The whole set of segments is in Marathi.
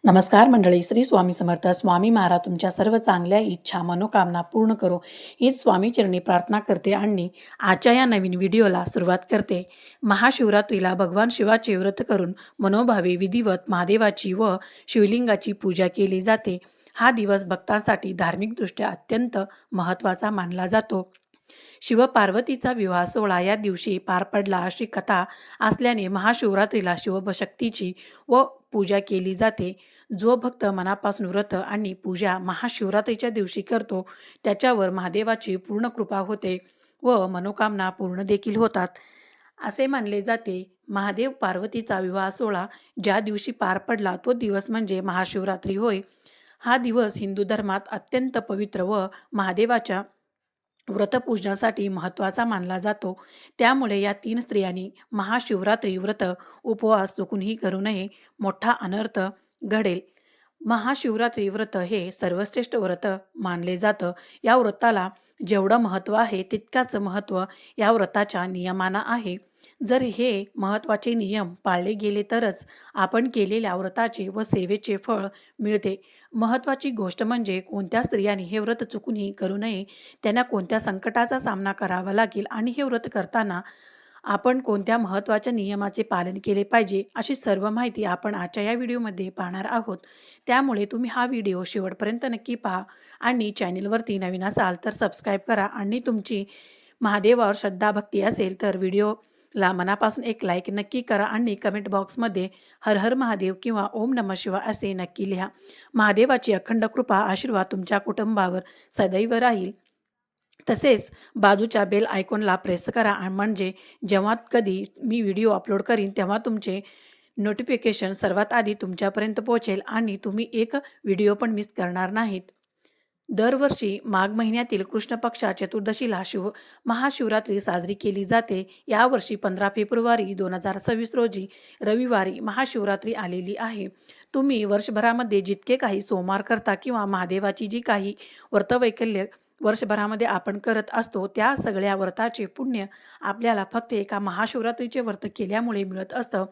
नमस्कार मंडळी श्री स्वामी समर्थ. स्वामी महाराज तुमच्या सर्व चांगल्या इच्छा मनोकामना पूर्ण करो. हीच स्वामी चरणी प्रार्थना करते आणि आजच्या या नवीन व्हिडिओला सुरुवात करते. महाशिवरात्रीला भगवान शिवाचे व्रत करून मनोभावे विधिवत महादेवाची व शिवलिंगाची पूजा केली जाते. हा दिवस भक्तांसाठी धार्मिकदृष्ट्या अत्यंत महत्त्वाचा मानला जातो. शिवपार्वतीचा विवाह सोहळा या दिवशी पार पडला अशी कथा असल्याने महाशिवरात्रीला शिवशक्तीची व पूजा केली जाते. जो भक्त मनापासून व्रत आणि पूजा महाशिवरात्रीच्या दिवशी करतो त्याच्यावर महादेवाची पूर्ण कृपा होते व मनोकामना पूर्ण देखील होतात. असे मानले जाते महादेव पार्वतीचा विवाह सोहळा ज्या दिवशी पार पडला तो दिवस म्हणजे महाशिवरात्री होय. हा दिवस हिंदू धर्मात अत्यंत पवित्र व महादेवाच्या व्रतपूजनासाठी महत्त्वाचा मानला जातो. त्यामुळे या तीन स्त्रियांनी महाशिवरात्री व्रत उपवास चुकूनही करू नये मोठा अनर्थ घडेल. महाशिवरात्री व्रत हे सर्वश्रेष्ठ व्रत मानले जातं. या व्रताला जेवढं महत्त्व आहे तितकाच महत्त्व या व्रताच्या नियमांना आहे. जर हे महत्त्वाचे नियम पाळले गेले तरच आपण केलेल्या व्रताचे व सेवेचे फळ मिळते. महत्त्वाची गोष्ट म्हणजे कोणत्या स्त्रियांनी हे व्रत चुकूनही करू नये त्यांना कोणत्या संकटाचा सामना करावा लागेल आणि हे व्रत करताना आपण कोणत्या महत्त्वाच्या नियमाचे पालन केले पाहिजे अशी सर्व माहिती आपण आजच्या या व्हिडिओमध्ये पाहणार आहोत. त्यामुळे तुम्ही हा व्हिडिओ शेवटपर्यंत नक्की पहा आणि चॅनेलवरती नवीन असाल तर सबस्क्राईब करा आणि तुमची महादेवावर श्रद्धा भक्ती असेल तर व्हिडिओ ला मनापासून एक लाईक नक्की करा आणि कमेंट बॉक्समध्ये हर हर महादेव किंवा ओम नमः शिवा असे नक्की लिहा. महादेवाची अखंड कृपा आशीर्वाद तुमच्या कुटुंबावर सदैव राहील. तसेच बाजूच्या बेल आयकॉनला प्रेस करा आणि म्हणजे जेव्हा कधी मी व्हिडिओ अपलोड करीन तेव्हा तुमचे नोटिफिकेशन सर्वात आधी तुमच्यापर्यंत पोहोचेल आणि तुम्ही एक व्हिडिओ पण मिस करणार नाहीत. दरवर्षी माघ महिन्यातील कृष्ण पक्षा चतुर्दशीला शिव महाशिवरात्री साजरी केली जाते. यावर्षी पंधरा फेब्रुवारी दोन हजार सव्वीस रोजी रविवारी महाशिवरात्री आलेली आहे. तुम्ही वर्षभरामध्ये जितके काही सोमवार करता किंवा महादेवाची जी काही व्रतवैकल्य वर्षभरामध्ये आपण करत असतो त्या सगळ्या व्रताचे पुण्य आपल्याला फक्त एका महाशिवरात्रीचे व्रत केल्यामुळे मिळत असतं.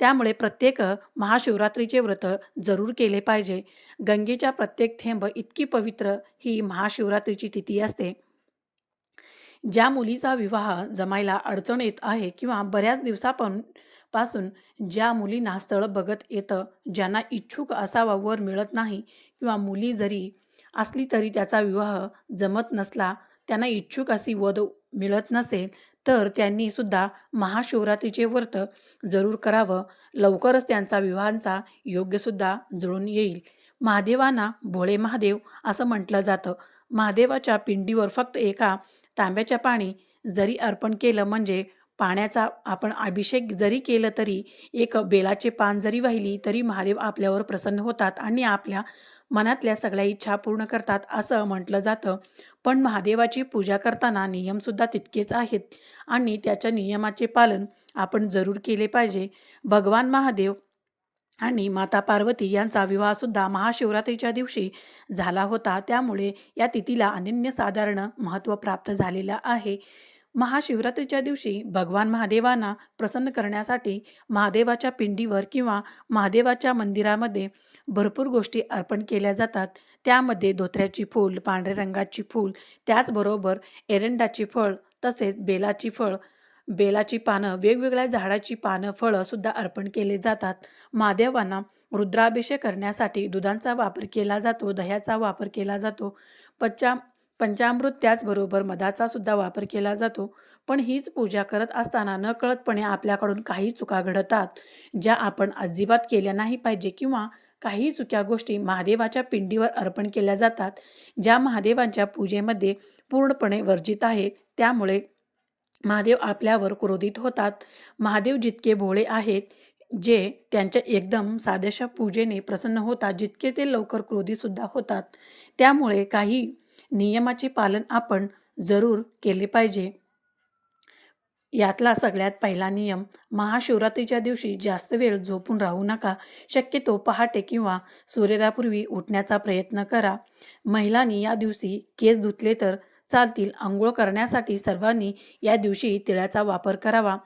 त्यामुळे प्रत्येक महाशिवरात्रीचे व्रत जरूर केले पाहिजे. गंगेच्या प्रत्येक थेंब इतकी पवित्र ही महाशिवरात्रीची तिथी असते. ज्या मुलीचा विवाह जमायला अडचण येत आहे किंवा बऱ्याच दिवसापणपासून ज्या मुलींना स्थळ बघत येतं ज्यांना इच्छुक असावा वर मिळत नाही किंवा मुली जरी असली तरी त्याचा विवाह जमत नसला त्यांना इच्छुक अशी वध मिळत नसेल तर त्यांनी सुद्धा महाशिवरात्रीचे व्रत जरूर करावं. लवकरच त्यांचा विवाहांचा योग्यसुद्धा जुळून येईल. महादेवांना भोळे महादेव असं म्हटलं जातं. महादेवाच्या पिंडीवर फक्त एका तांब्याच्या पाणी जरी अर्पण केलं म्हणजे पाण्याचा आपण अभिषेक जरी केलं तरी एक बेलाचे पान जरी वाहिली तरी महादेव आपल्यावर प्रसन्न होतात आणि आपल्या मनातल्या सगळ्या इच्छा पूर्ण करतात असं म्हटलं जातं. पण महादेवाची पूजा करताना नियमसुद्धा तितकेच आहेत आणि त्याच्या नियमाचे पालन आपण जरूर केले पाहिजे. भगवान महादेव आणि माता पार्वती यांचा विवाहसुद्धा महाशिवरात्रीच्या दिवशी झाला होता. त्यामुळे या तिथीला अनन्यसाधारण महत्त्व प्राप्त झालेलं आहे. महाशिवरात्रीच्या दिवशी भगवान महादेवांना प्रसन्न करण्यासाठी महादेवाच्या पिंडीवर किंवा महादेवाच्या मंदिरामध्ये भरपूर गोष्टी अर्पण केल्या जातात. त्यामध्ये धोत्र्याची फूल पांढऱ्या रंगाची फूल त्याचबरोबर एरंडाची फळ तसेच बेलाची फळ. बेलाची पानं वेगवेगळ्या झाडाची पानं फळंसुद्धा अर्पण केले जातात. महादेवांना रुद्राभिषेक करण्यासाठी दुधांचा वापर केला जातो दह्याचा वापर केला जातो. पच्चा पंचामृत त्याचबरोबर मधाचा सुद्धा वापर केला जातो. पण हीच पूजा करत असताना नकळतपणे आपल्याकडून काही चुका घडतात ज्या आपण अजिबात केल्या नाही पाहिजे किंवा काही चुक्या गोष्टी महादेवाच्या पिंडीवर अर्पण केल्या जातात ज्या महादेवांच्या पूजेमध्ये पूर्णपणे वर्जित आहेत. त्यामुळे महादेव आपल्यावर क्रोधित होतात. महादेव जितके भोळे आहेत जे त्यांच्या एकदम साध्याशा पूजेने प्रसन्न होतात जितके ते लवकर क्रोधीसुद्धा होतात. त्यामुळे काही नियमाचे पालन आपण जरूर केले पाहिजे. यातला सगळ्यात पहिला नियम महाशिवरात्रीच्या दिवशी जास्त वेळ झोपून राहू नका. शक्यतो पहाटे किंवा सूर्योदयापूर्वी उठण्याचा प्रयत्न करा. महिलांनी या दिवशी केस धुतले तर चालतील. आंघोळ करण्यासाठी सर्वांनी या दिवशी तिळाचा वापर करावा.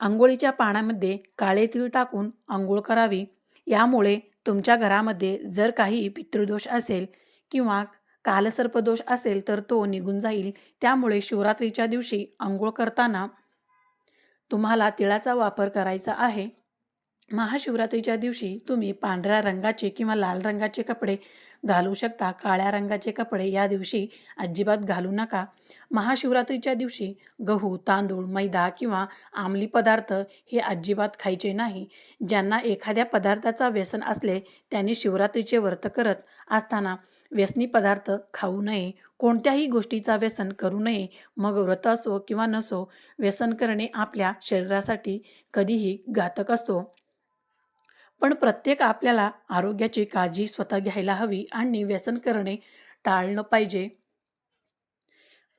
आंघोळीच्या पाण्यामध्ये काळे तीळ टाकून आंघोळ करावी. यामुळे तुमच्या घरामध्ये जर काही पितृदोष असेल किंवा कालसर्पदोष असेल तर तो निघून जाईल. त्यामुळे शिवरात्रीच्या दिवशी आंघोळ करताना तुम्हाला तिळाचा वापर करायचा आहे. महाशिवरात्रीच्या दिवशी तुम्ही पांढऱ्या रंगाचे किंवा लाल रंगाचे कपडे घालू शकता. काळ्या रंगाचे कपडे या दिवशी अजिबात घालू नका. महाशिवरात्रीच्या दिवशी गहू तांदूळ मैदा किंवा आमली पदार्थ हे अजिबात खायचे नाही. ज्यांना एखाद्या पदार्थाचा व्यसन असले त्यांनी शिवरात्रीचे व्रत करत असताना व्यसनी पदार्थ खाऊ नये. कोणत्याही गोष्टीचा व्यसन करू नये. मग व्रत असो किंवा नसो व्यसन करणे आपल्या शरीरासाठी कधीही घातक असतो. पण प्रत्येक आपल्याला आरोग्याची काळजी स्वतः घ्यायला हवी आणि व्यसन करणे टाळलं पाहिजे.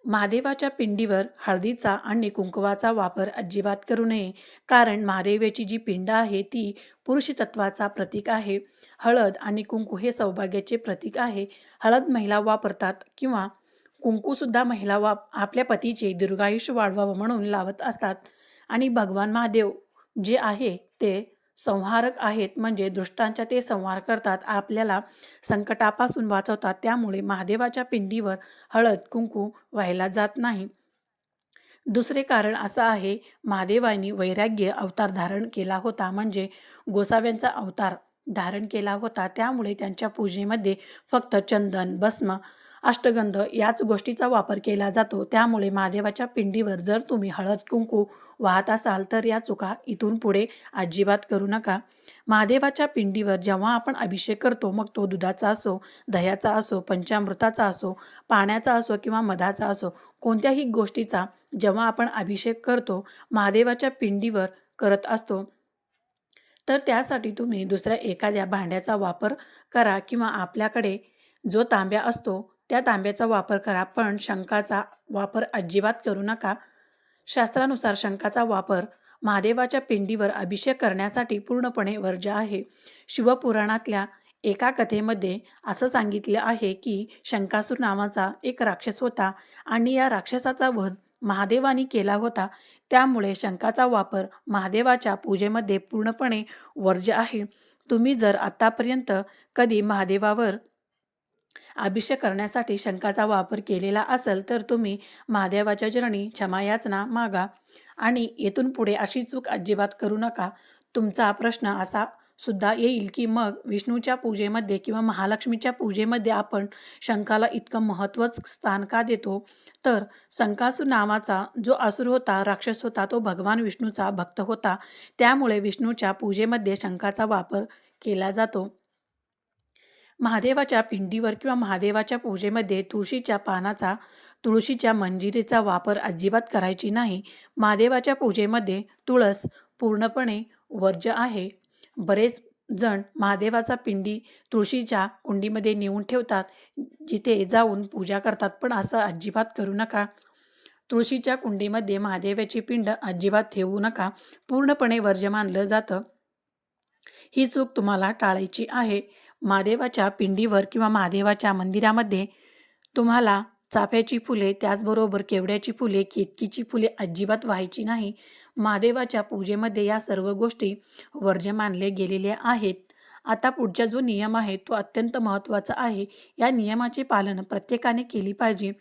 महादेवाच्या पिंडीवर हळदीचा आणि कुंकवाचा वापर अजिबात करू नये कारण महादेवाची जी पिंड आहे ती पुरुष तत्वाचा प्रतीक आहे. हळद आणि कुंकू हे सौभाग्याचे प्रतीक आहे. हळद महिला वापरतात किंवा कुंकूसुद्धा महिला वाप आपल्या पतीचे दीर्घायुष्य वाढवावं म्हणून लावत असतात. आणि भगवान महादेव जे आहे ते संहारक आहेत. म्हणजे दुष्टांच्या ते संहार करतात. आपल्याला संकटापासून वाचवतात. त्यामुळे महादेवाच्या पिंडीवर हळद कुंकू व्हायला जात नाही. दुसरे कारण असं आहे महादेवांनी वैराग्य अवतार धारण केला होता. म्हणजे गोसाव्यांचा अवतार धारण केला होता. त्यामुळे त्यांच्या पूजेमध्ये फक्त चंदन भस्म अष्टगंध याच गोष्टीचा वापर केला जातो. त्यामुळे महादेवाच्या पिंडीवर जर तुम्ही हळद कुंकू वाहत असाल तर या चुका इथून पुढे अजिबात करू नका. महादेवाच्या पिंडीवर जेव्हा आपण अभिषेक करतो मग तो दुधाचा असो दह्याचा असो पंचामृताचा असो पाण्याचा असो किंवा मधाचा असो कोणत्याही गोष्टीचा जेव्हा आपण अभिषेक करतो महादेवाच्या पिंडीवर करत असतो तर त्यासाठी तुम्ही दुसऱ्या एखाद्या भांड्याचा वापर करा किंवा आपल्याकडे जो तांब्या असतो त्या तांब्याचा वापर करा पण शंखाचा वापर अजिबात करू नका. शास्त्रानुसार शंखाचा वापर महादेवाच्या पिंडीवर अभिषेक करण्यासाठी पूर्णपणे वर्ज्य आहे. शिवपुराणातल्या एका कथेमध्ये असं सांगितलं आहे की शंकासूर नावाचा एक राक्षस होता आणि या राक्षसाचा वध महादेवानी केला होता. त्यामुळे शंखाचा वापर महादेवाच्या पूजेमध्ये पूर्णपणे वर्ज्य आहे. तुम्ही जर आत्तापर्यंत कधी महादेवावर अभिषेक करण्यासाठी शंखाचा वापर केलेला असेल तर तुम्ही महादेवाच्या चरणी क्षमायाचना मागा. आणि येथून पुढे अशी चूक अजिबात करू नका. तुमचा प्रश्न असा सुद्धा येईल की मग विष्णूच्या पूजेमध्ये किंवा महालक्ष्मीच्या पूजेमध्ये आपण शंखाला इतकं महत्त्वच स्थान का देतो? तर संकासू नावाचा जो असुर होता राक्षस होता तो भगवान विष्णूचा भक्त होता. त्यामुळे विष्णूच्या पूजेमध्ये शंखाचा वापर केला जातो. महादेवाच्या पिंडीवर किंवा महादेवाच्या पूजेमध्ये तुळशीच्या पानाचा तुळशीच्या मंजिरीचा वापर अजिबात करायची नाही. महादेवाच्या पूजेमध्ये तुळस पूर्णपणे वर्ज्य आहे. बरेच जण महादेवाचा पिंडी तुळशीच्या कुंडीमध्ये नेऊन ठेवतात जिथे जाऊन पूजा करतात. पण असं अजिबात करू नका. तुळशीच्या कुंडीमध्ये महादेवाची पिंड अजिबात ठेवू नका. पूर्णपणे वर्ज्य मानलं जातं. ही चूक तुम्हाला टाळायची आहे. महादेवाच्या पिंडीवर किंवा महादेवाच्या मंदिरामध्ये तुम्हाला चाफ्याची फुले त्याचबरोबर केवड्याची फुले केतकीची फुले अजिबात व्हायची नाही. महादेवाच्या पूजेमध्ये या सर्व गोष्टी वर्ज्य मानले गेलेले आहेत. आता पुढचा जो नियम आहे तो अत्यंत महत्त्वाचा आहे. या नियमाचे पालन प्रत्येकाने केली पाहिजे.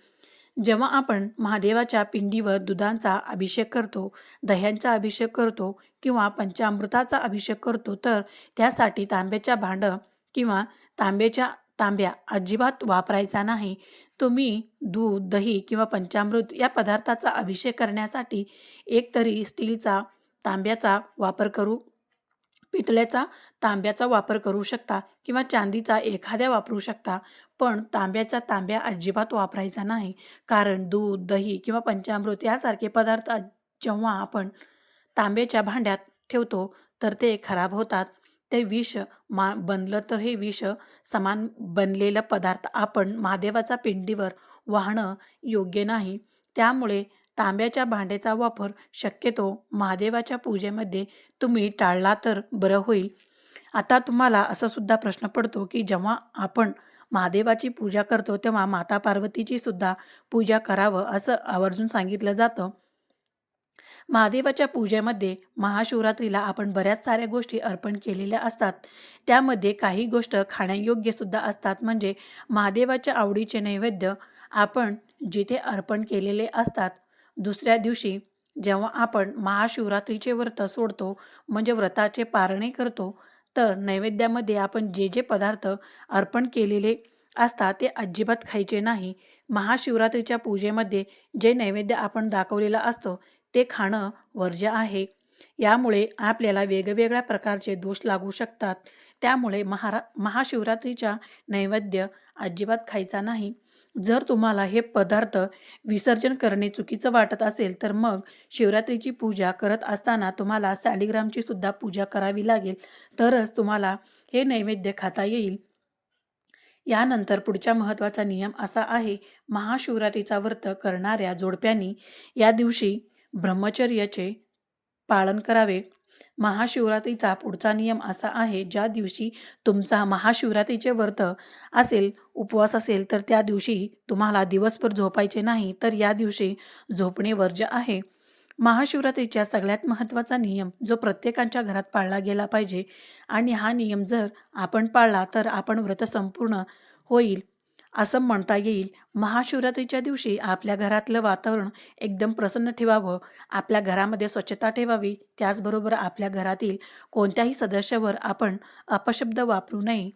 जेव्हा आपण महादेवाच्या पिंडीवर दुधांचा अभिषेक करतो दह्यांचा अभिषेक करतो किंवा पंचामृताचा अभिषेक करतो तर त्यासाठी तांब्याच्या भांडं किंवा तांब्याच्या तांब्या अजिबात वापरायचा नाही. तुम्ही दूध दही किंवा पंचामृत या पदार्थाचा अभिषेक करण्यासाठी एकतरी स्टीलचा तांब्याचा वापर करू पितळ्याचा तांब्याचा वापर करू शकता किंवा चांदीचा एखाद्या वापरू शकता पण तांब्याचा तांब्या अजिबात वापरायचा नाही. कारण दूध दही किंवा पंचामृत यासारखे पदार्थ जेव्हा आपण तांब्याच्या भांड्यात ठेवतो तर ते खराब होतात. ते विष मा बनलं तर हे विष समान बनलेलं पदार्थ. आपण महादेवाचा पिंडीवर वाहणं योग्य नाही. त्यामुळे तांब्याच्या भांड्याचा वापर शक्यतो महादेवाच्या पूजेमध्ये तुम्ही टाळला तर बरं होईल. आता तुम्हाला असंसुद्धा प्रश्न पडतो की जेव्हा आपण महादेवाची पूजा करतो तेव्हा माता पार्वतीची सुद्धा पूजा करावं असं आवर्जून सांगितलं जातं. महादेवाच्या पूजेमध्ये महाशिवरात्रीला आपण बऱ्याच साऱ्या गोष्टी अर्पण केलेल्या असतात. त्यामध्ये काही गोष्ट खाण्यायोग्यसुद्धा असतात. म्हणजे महादेवाच्या आवडीचे नैवेद्य आपण जिथे अर्पण केलेले असतात दुसऱ्या दिवशी जेव्हा आपण महाशिवरात्रीचे व्रत सोडतो म्हणजे व्रताचे पारणे करतो तर नैवेद्यामध्ये आपण जे जे पदार्थ अर्पण केलेले असतात ते अजिबात खायचे नाही. महाशिवरात्रीच्या पूजेमध्ये जे नैवेद्य आपण दाखवलेला असतो ते खाणं वर्ज्य आहे. यामुळे आपल्याला वेगवेगळ्या प्रकारचे दोष लागू शकतात. त्यामुळे महारा महाशिवरात्रीच्या नैवेद्य अजिबात खायचा नाही. जर तुम्हाला हे पदार्थ विसर्जन करणे चुकीचं वाटत असेल तर मग शिवरात्रीची पूजा करत असताना तुम्हाला सॅलिग्रामची सुद्धा पूजा करावी लागेल. तरच तुम्हाला हे नैवेद्य खाता येईल. यानंतर पुढचा महत्त्वाचा नियम असा आहे महाशिवरात्रीचा व्रत करणाऱ्या जोडप्यांनी या दिवशी ब्रह्मचर्याचे पालन करावे. महाशिवरात्रीचा पुढचा नियम असा आहे ज्या दिवशी तुमचा महाशिवरात्रीचे व्रत असेल उपवास असेल तर त्या दिवशी तुम्हाला दिवसभर झोपायचे नाही तर या दिवशी झोपणे वर्ज्य आहे. महाशिवरात्रीच्या सगळ्यात महत्त्वाचा नियम जो प्रत्येकाच्या घरात पाळला गेला पाहिजे. आणि हा नियम जर आपण पाळला तर आपण व्रत संपूर्ण होईल. असं म्हणता येईल. महाशिवरात्रीच्या दिवशी आपल्या घरातलं वातावरण एकदम प्रसन्न ठेवावं. आपल्या घरामध्ये स्वच्छता ठेवावी. त्याचबरोबर आपल्या घरातील कोणत्याही सदस्यावर आपण अपशब्द वापरू नये.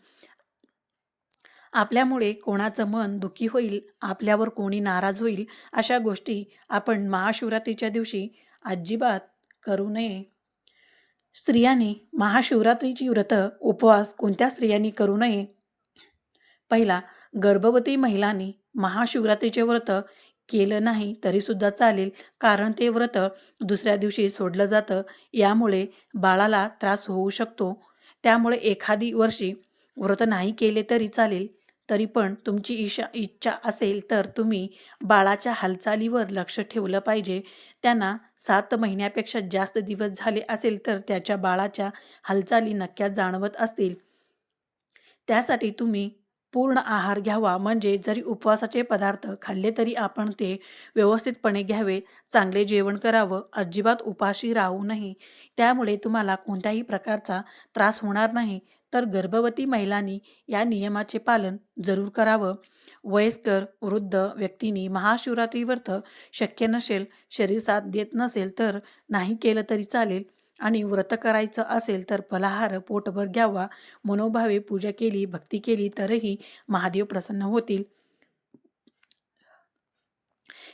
आपल्यामुळे कोणाचं मन दुःखी होईल आपल्यावर कोणी नाराज होईल अशा गोष्टी आपण महाशिवरात्रीच्या दिवशी अजिबात करू नये. स्त्रियांनी महाशिवरात्रीची व्रत उपवास कोणत्या स्त्रियांनी करू नये? पहिला गर्भवती महिलांनी महाशिवरात्रीचे व्रत केलं नाही तरीसुद्धा चालेल कारण ते व्रत दुसऱ्या दिवशी सोडलं जातं. यामुळे बाळाला त्रास होऊ शकतो. त्यामुळे एखादी वर्षी व्रत नाही केले तरी चालेल. तरी पण तुमची इशा इच्छा असेल तर तुम्ही बाळाच्या हालचालीवर लक्ष ठेवलं पाहिजे. त्यांना सात महिन्यापेक्षा जास्त दिवस झाले असेल तर त्याच्या बाळाच्या हालचाली नक्क्या जाणवत असतील. त्यासाठी तुम्ही पूर्ण आहार घ्यावा. म्हणजे जरी उपवासाचे पदार्थ खाल्ले तरी आपण ते व्यवस्थितपणे घ्यावे. चांगले जेवण करावं. अजिबात उपाशी राहू नये. त्यामुळे तुम्हाला कोणत्याही प्रकारचा त्रास होणार नाही. तर गर्भवती महिलांनी या नियमाचे पालन जरूर करावं. वयस्कर वृद्ध व्यक्तींनी महाशिवरात्री व्रत शक्य नसेल शरीर साथ देत नसेल तर नाही केलं तरी चालेल. आणि व्रत करायचं असेल तर फलाहार पोटभर घ्यावा. मनोभावे पूजा केली भक्ती केली तरही महादेव प्रसन्न होतील.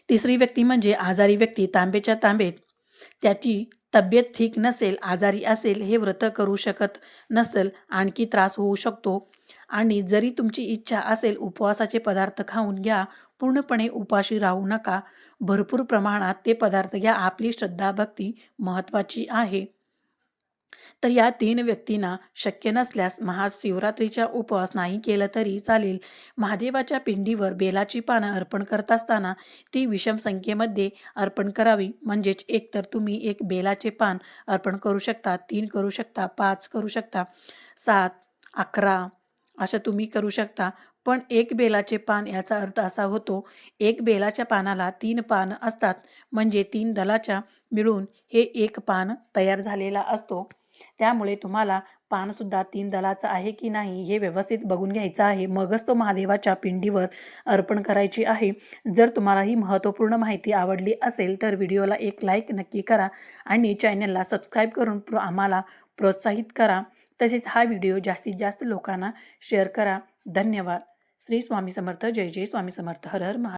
तिसरी व्यक्ती म्हणजे आजारी व्यक्ती तांबेच्या तांबेत. त्याची तब्येत ठीक नसेल आजारी असेल हे व्रत करू शकत नसेल आणखी त्रास होऊ शकतो. आणि जरी तुमची इच्छा असेल उपवासाचे पदार्थ खाऊन घ्या. पूर्णपणे उपाशी राहू नका. भरपूर प्रमाणात ते पदार्थ घ्या आपली श्रद्धा भक्ती महत्त्वाची आहे. तर या तीन व्यक्तींना शक्य नसल्यास महाशिवरात्रीच्या उपवास नाही केलं तरी चालेल. महादेवाच्या पिंडीवर बेलाची पानं अर्पण करत असताना ती विषम संख्येमध्ये अर्पण करावी. म्हणजेच एकतर तुम्ही एक बेलाचे पान अर्पण करू शकता तीन करू शकता पाच करू शकता सात अकरा असं तुम्ही करू शकता. पण एक बेलाचे पान याचा अर्थ असा होतो एक बेलाच्या पानाला तीन पान असतात म्हणजे तीन दलाच्या मिळून हे एक पान तयार झालेला असतो. त्यामुळे तुम्हाला पानसुद्धा तीन दलाचं आहे की नाही हे व्यवस्थित बघून घ्यायचं आहे. मगच तो महादेवाच्या पिंडीवर अर्पण करायची आहे. जर तुम्हाला ही महत्त्वपूर्ण माहिती आवडली असेल तर व्हिडिओला एक लाईक नक्की करा आणि चॅनलला सबस्क्राईब करून प्र आम्हाला प्रोत्साहित करा. तसेच हा व्हिडिओ जास्तीत जास्त लोकांना शेअर करा. धन्यवाद. श्री स्वामी समर्थ जय जय स्वामी समर्थ हर हर महा